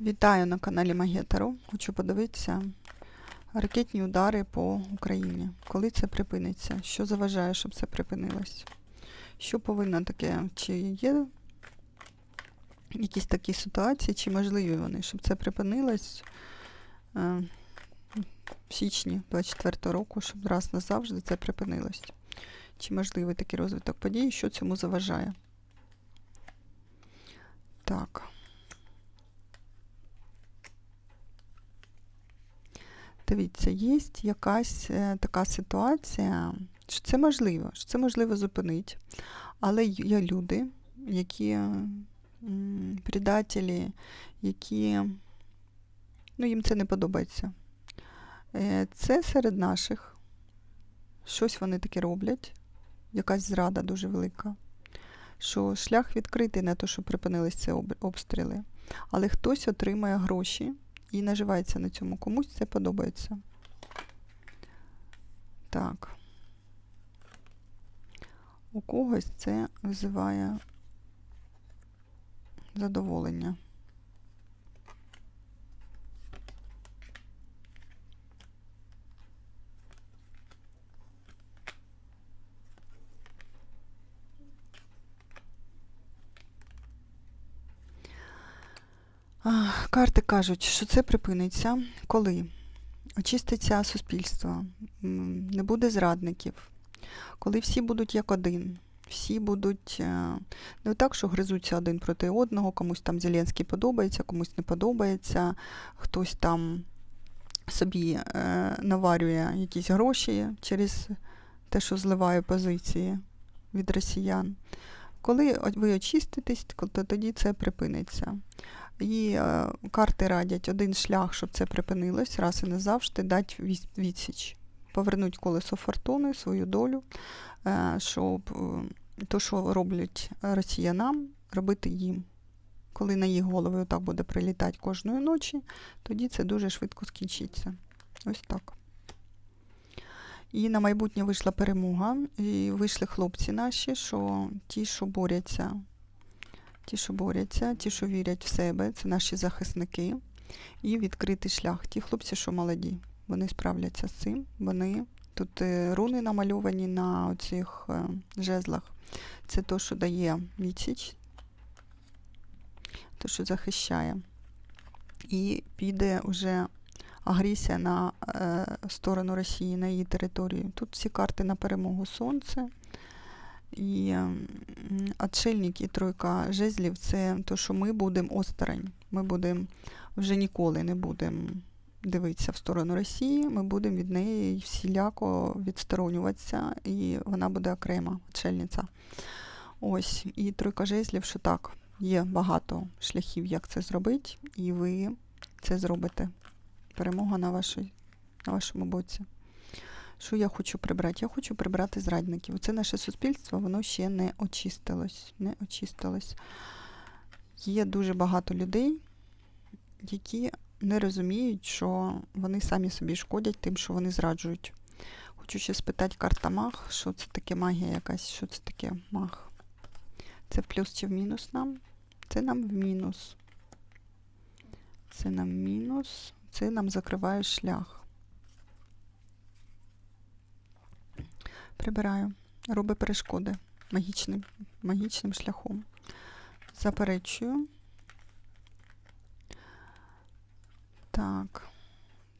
Вітаю на каналі Магетару. Хочу подивитися ракетні удари по Україні. Коли це припиниться? Що заважає, щоб це припинилось? Що повинно таке? Чи є якісь такі ситуації, чи можливі вони, щоб це припинилось е, в січні 24 року, щоб раз назавжди це припинилось? Чи можливий такий розвиток подій? Що цьому заважає? Так. Дивіться, є якась е, така ситуація, що це можливо, що це можливо зупинити. Але є люди, які предателі, які ну, їм це не подобається. Е, Це серед наших. Щось вони таке роблять, якась зрада дуже велика. Що шлях відкритий на те, що припинились ці обстріли. Але хтось отримає гроші і наживається на цьому. Комусь це подобається. Так. У когось це визиває задоволення. А, Карти кажуть, що це припиниться, коли очиститься суспільство, не буде зрадників, коли всі будуть як один, всі будуть е, не так, що гризуться один проти одного, комусь там Зеленський подобається, комусь не подобається, хтось там собі е, наварює якісь гроші через те, що зливає позиції від росіян. Коли ви очиститесь, то тоді це припиниться. І е, карти радять один шлях, щоб це припинилось, раз і назавжди дати відсіч. Повернуть колесо фортуни, свою долю, е, щоб е, то, що роблять росіянам, робити їм. Коли на їх голови отак буде прилітати кожної ночі, тоді це дуже швидко скінчиться. Ось так. І на майбутнє вийшла перемога, і вийшли хлопці наші, що ті, що борються Ті, що борються, ті, що вірять в себе, це наші захисники. І відкритий шлях. Ті хлопці, що молоді, вони справляться з цим. Вони тут е, руни намальовані на оцих е, жезлах. Це то, що дає відсіч, то, що захищає. І піде вже агресія на е, сторону Росії, на її територію. Тут всі карти на перемогу Сонце. І м, отшельник і тройка жезлів це то, що ми будемо осторонь. Ми будемо вже ніколи не будемо дивитися в сторону Росії, ми будемо від неї всіляко відсторонюватися, і вона буде окрема отшельниця. Ось, і тройка жезлів, що так, є багато шляхів, як це зробити, і ви це зробите. Перемога на, вашій, на вашому боці. Що я хочу прибрати? Я хочу прибрати зрадників. Це наше суспільство, воно ще не очистилось. Не очистилось. Є дуже багато людей, які не розуміють, що вони самі собі шкодять тим, що вони зраджують. Хочу ще спитати карта маг, що це таке магія якась, що це таке маг. Це в плюс чи в мінус нам? Це нам в мінус. Це нам мінус. Це нам закриває шлях. Прибираю. Роби перешкоди магічним, магічним шляхом. Заперечую. Так.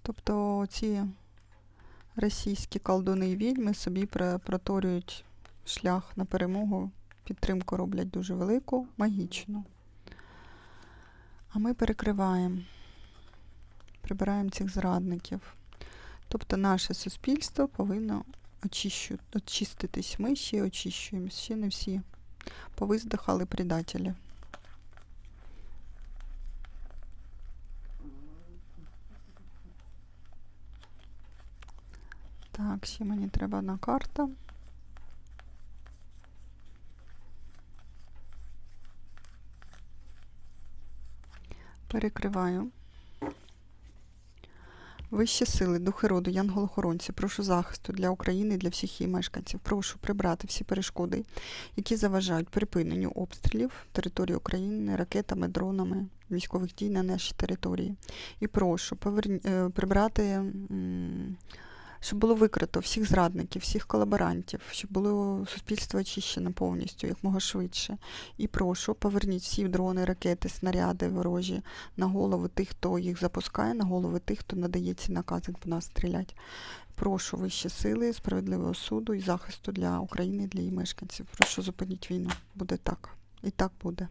Тобто ці російські колдуни і відьми собі проторюють шлях на перемогу. Підтримку роблять дуже велику, магічну. А ми перекриваємо. Прибираємо цих зрадників. Тобто наше суспільство повинно очищу, очиститись. Ми ще очищуємось, ще не всі. Повиздихали предателі. Так, ще мені треба одна карта. Перекриваю. Вищі сили, духи роду, янголохоронці, прошу захисту для України і для всіх її мешканців. Прошу прибрати всі перешкоди, які заважають припиненню обстрілів території України ракетами, дронами, військових дій на нашій території. І прошу поверні, е, прибрати, м, щоб було викрито всіх зрадників, всіх колаборантів, щоб було суспільство очищено повністю, як мога швидше. І прошу, поверніть всі дрони, ракети, снаряди ворожі на голови тих, хто їх запускає, на голови тих, хто надає ці накази по нас стріляти. Прошу вищі сили, справедливого суду і захисту для України, для її мешканців. Прошу зупиніть війну. Буде так. І так буде.